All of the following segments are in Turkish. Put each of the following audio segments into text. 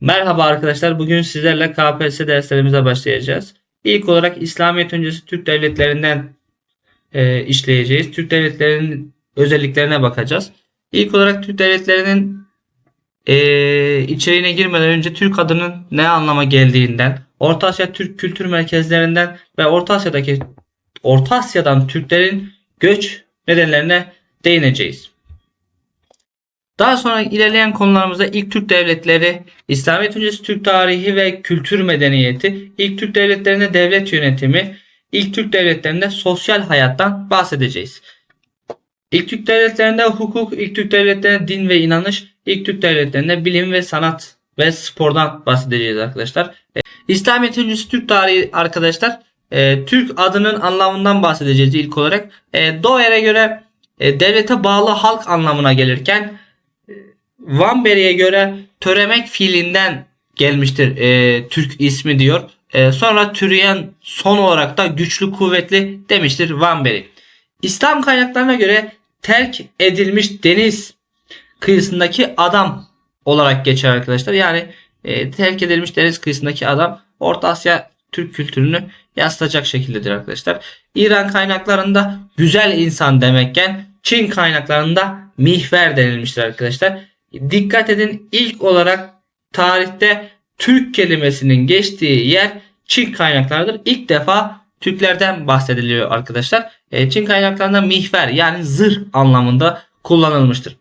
Merhaba arkadaşlar. Bugün sizlerle KPSS derslerimize başlayacağız. İlk olarak İslamiyet öncesi Türk devletlerinden e, işleyeceğiz. Türk devletlerinin özelliklerine bakacağız. İlk olarak Türk devletlerinin e, içeriğine girmeden önce Türk adının ne anlama geldiğinden, Orta Asya Türk kültür merkezlerinden ve Orta Asya'daki Orta Asya'dan Türklerin göç nedenlerine değineceğiz. Daha sonra ilerleyen konularımızda ilk Türk devletleri, İslamiyet öncesi Türk tarihi ve kültür medeniyeti, ilk Türk devletlerinde devlet yönetimi, ilk Türk devletlerinde sosyal hayattan bahsedeceğiz. İlk Türk devletlerinde hukuk, ilk Türk devletlerinde din ve inanış, ilk Türk devletlerinde bilim ve sanat ve spordan bahsedeceğiz arkadaşlar. E, İslamiyet öncesi Türk tarihi arkadaşlar, e, Türk adının anlamından bahsedeceğiz ilk olarak. E, göre e, devlete bağlı halk anlamına gelirken Van Beri'ye göre töremek fiilinden gelmiştir e, Türk ismi diyor. E, sonra türeyen son olarak da güçlü kuvvetli demiştir Van Beri. İslam kaynaklarına göre terk edilmiş deniz kıyısındaki adam olarak geçer arkadaşlar. Yani e, terk edilmiş deniz kıyısındaki adam Orta Asya Türk kültürünü yansıtacak şekildedir arkadaşlar. İran kaynaklarında güzel insan demekken Çin kaynaklarında mihver denilmiştir arkadaşlar. Dikkat edin ilk olarak tarihte Türk kelimesinin geçtiği yer Çin kaynaklarıdır. İlk defa Türklerden bahsediliyor arkadaşlar. E, Çin kaynaklarında mihver yani zırh anlamında kullanılmıştır.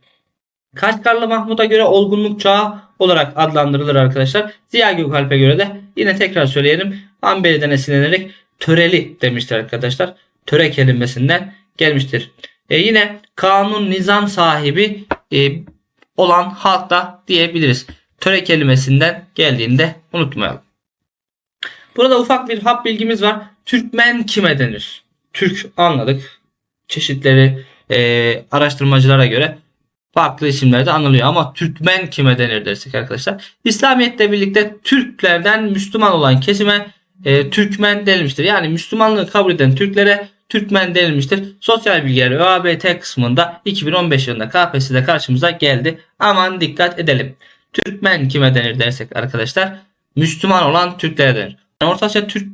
Kaşgarlı Mahmud'a göre olgunluk çağı olarak adlandırılır arkadaşlar. Ziya Gökalp'e göre de yine tekrar söyleyelim. Amberi'den esinlenerek töreli demiştir arkadaşlar. Töre kelimesinden gelmiştir. E, yine kanun nizam sahibi e, olan halk da diyebiliriz. Töre kelimesinden geldiğinde unutmayalım. Burada ufak bir hap bilgimiz var. Türkmen kime denir? Türk anladık. Çeşitleri e, araştırmacılara göre farklı isimlerde anılıyor. Ama Türkmen kime denir dersek arkadaşlar. İslamiyet'le birlikte Türklerden Müslüman olan kesime e, Türkmen denilmiştir. Yani Müslümanlığı kabul eden Türklere Türkmen denilmiştir. Sosyal bilgiler ÖABT kısmında 2015 yılında KPSS'de karşımıza geldi. Aman dikkat edelim. Türkmen kime denir dersek arkadaşlar Müslüman olan Türklere denir. Yani Orta Asya Türk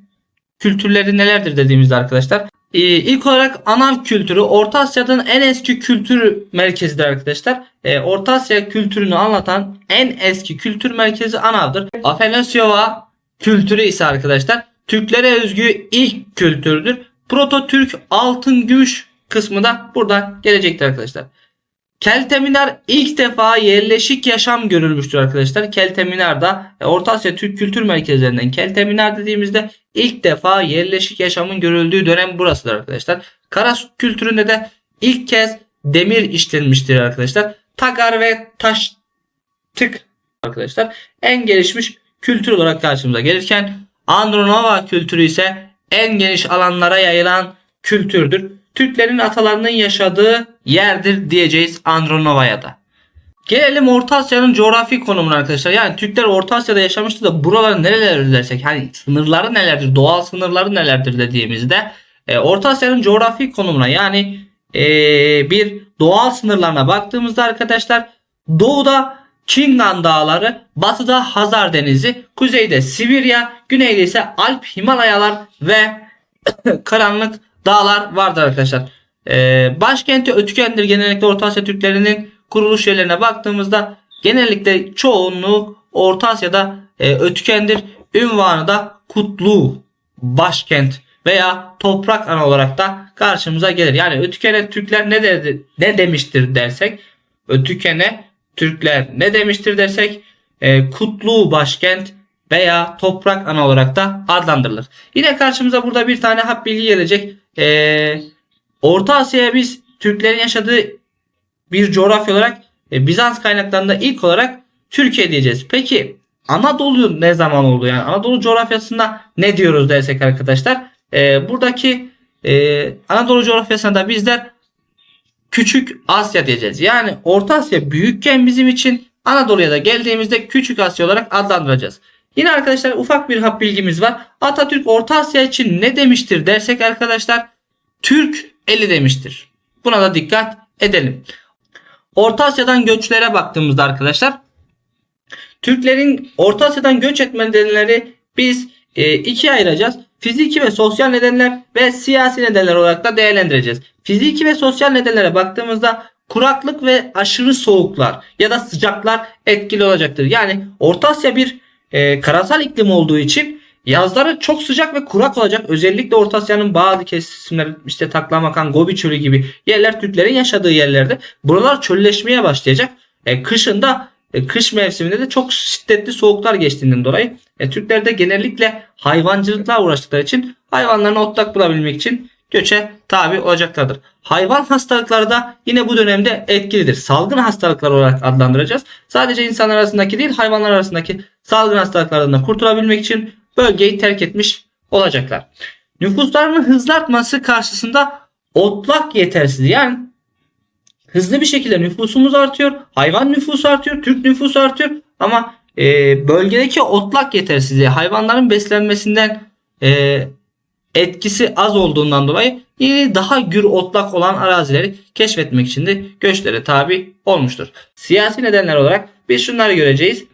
kültürleri nelerdir dediğimizde arkadaşlar ee, ilk olarak Anav kültürü Orta Asya'nın en eski kültür merkezidir arkadaşlar. Ee, Orta Asya kültürünü anlatan en eski kültür merkezi Anav'dır. Afanasyova kültürü ise arkadaşlar Türklere özgü ilk kültürdür. Proto-Türk altın gümüş kısmı da buradan gelecektir arkadaşlar. Kelteminar ilk defa yerleşik yaşam görülmüştür arkadaşlar. Kelteminar'da e, Orta Asya Türk Kültür Merkezlerinden Kelteminar dediğimizde ilk defa yerleşik yaşamın görüldüğü dönem burasıdır arkadaşlar. Karasu kültüründe de ilk kez demir işlenmiştir arkadaşlar. Tagar ve taş tık arkadaşlar en gelişmiş kültür olarak karşımıza gelirken Andronova kültürü ise en geniş alanlara yayılan kültürdür. Türklerin atalarının yaşadığı yerdir diyeceğiz Andronova'ya da. Gelelim Orta Asya'nın coğrafi konumuna arkadaşlar. Yani Türkler Orta Asya'da yaşamıştı da buraları nereler dersek hani sınırları nelerdir, doğal sınırları nelerdir dediğimizde e, Orta Asya'nın coğrafi konumuna yani e, bir doğal sınırlarına baktığımızda arkadaşlar doğuda Çingan Dağları, batıda Hazar Denizi, kuzeyde Sibirya, güneyde ise Alp Himalayalar ve karanlık dağlar vardır arkadaşlar. Ee, başkenti Ötüken'dir. Genellikle Orta Asya Türklerinin kuruluş yerlerine baktığımızda genellikle çoğunluğu Orta Asya'da e, Ötüken'dir. Ünvanı da Kutlu başkent veya toprak ana olarak da karşımıza gelir. Yani Ötüken'e Türkler ne, dedi, ne demiştir dersek Ötüken'e Türkler ne demiştir dersek e, Kutlu başkent veya toprak ana olarak da adlandırılır. Yine karşımıza burada bir tane hap bilgi gelecek. Ee, Orta Asya'ya biz Türklerin yaşadığı bir coğrafya olarak e, Bizans kaynaklarında ilk olarak Türkiye diyeceğiz. Peki Anadolu ne zaman oldu? Yani Anadolu coğrafyasında ne diyoruz dersek arkadaşlar. E, buradaki e, Anadolu coğrafyasında da bizler Küçük Asya diyeceğiz. Yani Orta Asya büyükken bizim için Anadolu'ya da geldiğimizde Küçük Asya olarak adlandıracağız. Yine arkadaşlar ufak bir hap bilgimiz var. Atatürk Orta Asya için ne demiştir dersek arkadaşlar Türk eli demiştir. Buna da dikkat edelim. Orta Asya'dan göçlere baktığımızda arkadaşlar Türklerin Orta Asya'dan göç etme nedenleri biz e, ikiye ayıracağız. Fiziki ve sosyal nedenler ve siyasi nedenler olarak da değerlendireceğiz. Fiziki ve sosyal nedenlere baktığımızda kuraklık ve aşırı soğuklar ya da sıcaklar etkili olacaktır. Yani Orta Asya bir e, karasal iklim olduğu için yazları çok sıcak ve kurak olacak. Özellikle Orta Asya'nın bazı kesimler işte Taklamakan, Gobi Çölü gibi yerler Türklerin yaşadığı yerlerde buralar çölleşmeye başlayacak. E, kışın da e, kış mevsiminde de çok şiddetli soğuklar geçtiğinden dolayı e, Türkler de genellikle hayvancılıkla uğraştıkları için hayvanlarına otlak bulabilmek için göçe tabi olacaklardır. Hayvan hastalıkları da yine bu dönemde etkilidir. Salgın hastalıklar olarak adlandıracağız. Sadece insanlar arasındaki değil hayvanlar arasındaki salgın hastalıklardan da kurtulabilmek için bölgeyi terk etmiş olacaklar. Nüfuslarının hızlı artması karşısında otlak yetersizliği yani hızlı bir şekilde nüfusumuz artıyor. Hayvan nüfusu artıyor. Türk nüfusu artıyor. Ama e, bölgedeki otlak yetersizliği hayvanların beslenmesinden e, etkisi az olduğundan dolayı yeni daha gür otlak olan arazileri keşfetmek için de göçlere tabi olmuştur. Siyasi nedenler olarak biz şunları göreceğiz.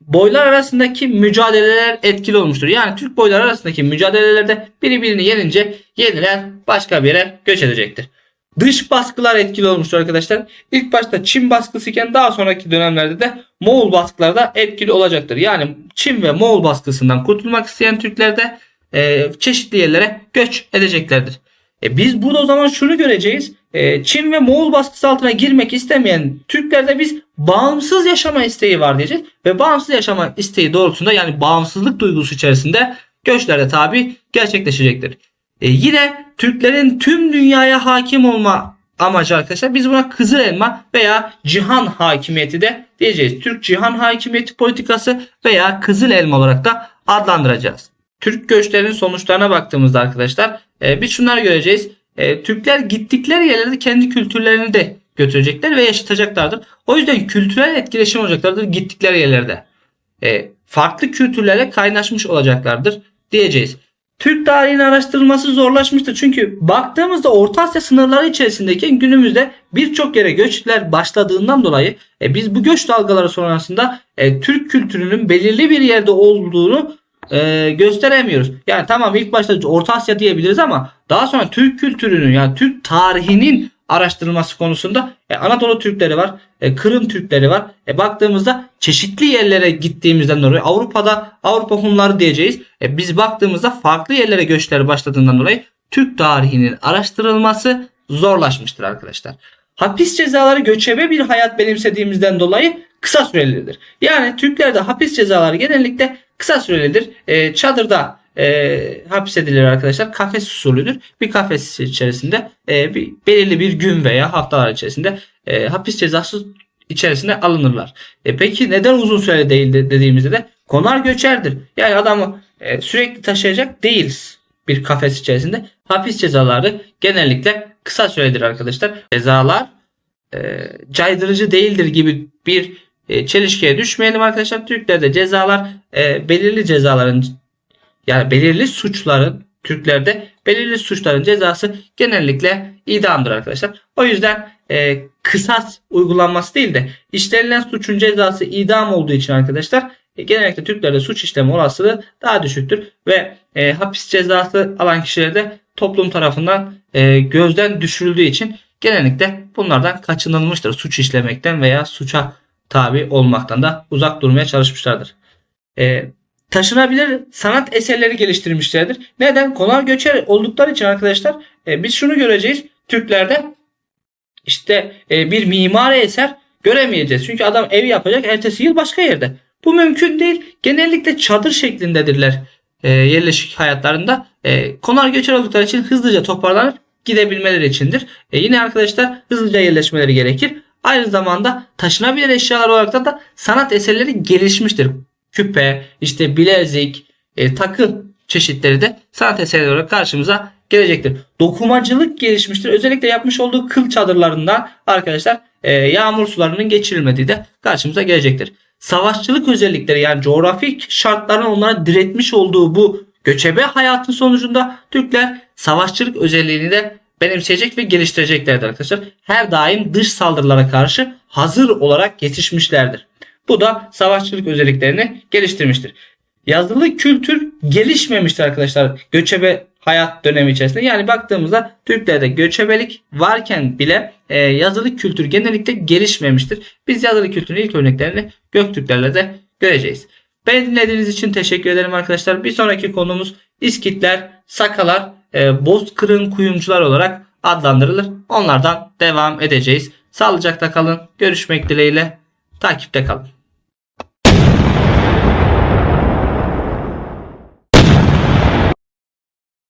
Boylar arasındaki mücadeleler etkili olmuştur. Yani Türk boylar arasındaki mücadelelerde biri birini yenince yenilen başka bir yere göç edecektir. Dış baskılar etkili olmuştur arkadaşlar. İlk başta Çin baskısı iken daha sonraki dönemlerde de Moğol baskıları da etkili olacaktır. Yani Çin ve Moğol baskısından kurtulmak isteyen Türkler de e, çeşitli yerlere göç edeceklerdir. E, biz burada o zaman şunu göreceğiz. E, Çin ve Moğol baskısı altına girmek istemeyen Türklerde biz bağımsız yaşama isteği var diyeceğiz. Ve bağımsız yaşama isteği doğrultusunda yani bağımsızlık duygusu içerisinde göçlerde tabi gerçekleşecektir. E, yine Türklerin tüm dünyaya hakim olma amacı arkadaşlar biz buna Kızıl Elma veya cihan hakimiyeti de diyeceğiz. Türk cihan hakimiyeti politikası veya Kızıl Elma olarak da adlandıracağız. Türk göçlerinin sonuçlarına baktığımızda arkadaşlar e, biz şunları göreceğiz. E, Türkler gittikleri yerlerde kendi kültürlerini de götürecekler ve yaşatacaklardır. O yüzden kültürel etkileşim olacaklardır gittikleri yerlerde. E, farklı kültürlerle kaynaşmış olacaklardır diyeceğiz. Türk tarihinin araştırılması zorlaşmıştır. Çünkü baktığımızda Orta Asya sınırları içerisindeki günümüzde birçok yere göçler başladığından dolayı e, biz bu göç dalgaları sonrasında e, Türk kültürünün belirli bir yerde olduğunu e, gösteremiyoruz. Yani tamam ilk başta Orta Asya diyebiliriz ama daha sonra Türk kültürünün yani Türk tarihinin araştırılması konusunda e, Anadolu Türkleri var, e, Kırım Türkleri var. E, baktığımızda çeşitli yerlere gittiğimizden dolayı Avrupa'da Avrupa Hunları diyeceğiz. E, biz baktığımızda farklı yerlere göçler başladığından dolayı Türk tarihinin araştırılması zorlaşmıştır arkadaşlar. Hapis cezaları göçebe bir hayat benimsediğimizden dolayı kısa sürelidir. Yani Türklerde hapis cezaları genellikle kısa sürelidir. E, çadırda e, hapsedilir arkadaşlar. Kafes usulüdür. Bir kafes içerisinde e, bir, belirli bir gün veya haftalar içerisinde e, hapis cezası içerisinde alınırlar. E, peki neden uzun süre değil de, dediğimizde de konar göçerdir. Yani adamı e, sürekli taşıyacak değiliz bir kafes içerisinde. Hapis cezaları genellikle kısa süredir arkadaşlar. Cezalar e, caydırıcı değildir gibi bir e, çelişkiye düşmeyelim arkadaşlar. Türklerde cezalar e, belirli cezaların yani belirli suçların Türklerde belirli suçların cezası genellikle idamdır arkadaşlar. O yüzden e, kısas uygulanması değil de işlenilen suçun cezası idam olduğu için arkadaşlar e, genellikle Türklerde suç işleme olasılığı daha düşüktür ve e, hapis cezası alan kişilerde toplum tarafından e, gözden düşürüldüğü için genellikle bunlardan kaçınılmıştır. Suç işlemekten veya suça tabi olmaktan da uzak durmaya çalışmışlardır. E, taşınabilir sanat eserleri geliştirmişlerdir. Neden? Konar göçer oldukları için arkadaşlar e, biz şunu göreceğiz. Türklerde işte e, bir mimari eser göremeyeceğiz. Çünkü adam ev yapacak ertesi yıl başka yerde. Bu mümkün değil. Genellikle çadır şeklindedirler e, yerleşik hayatlarında. E, konar göçer oldukları için hızlıca toparlanır gidebilmeleri içindir. E, yine arkadaşlar hızlıca yerleşmeleri gerekir. Aynı zamanda taşınabilir eşyalar olarak da, da sanat eserleri gelişmiştir. Küpe, işte bilezik, e, takı çeşitleri de sanat eserleri olarak karşımıza gelecektir. Dokumacılık gelişmiştir. Özellikle yapmış olduğu kıl çadırlarından arkadaşlar e, yağmur sularının geçirilmediği de karşımıza gelecektir. Savaşçılık özellikleri yani coğrafik şartların onlara diretmiş olduğu bu göçebe hayatın sonucunda Türkler savaşçılık özelliğini de benimseyecek ve geliştireceklerdir arkadaşlar. Her daim dış saldırılara karşı hazır olarak yetişmişlerdir. Bu da savaşçılık özelliklerini geliştirmiştir. Yazılı kültür gelişmemiştir arkadaşlar göçebe hayat dönemi içerisinde. Yani baktığımızda Türklerde göçebelik varken bile e, yazılı kültür genellikle gelişmemiştir. Biz yazılı kültürün ilk örneklerini Göktürklerle de göreceğiz. Beni dinlediğiniz için teşekkür ederim arkadaşlar. Bir sonraki konumuz İskitler, Sakalar, e, Bozkır'ın kuyumcular olarak adlandırılır. Onlardan devam edeceğiz. Sağlıcakla kalın. Görüşmek dileğiyle. Takipte kalın.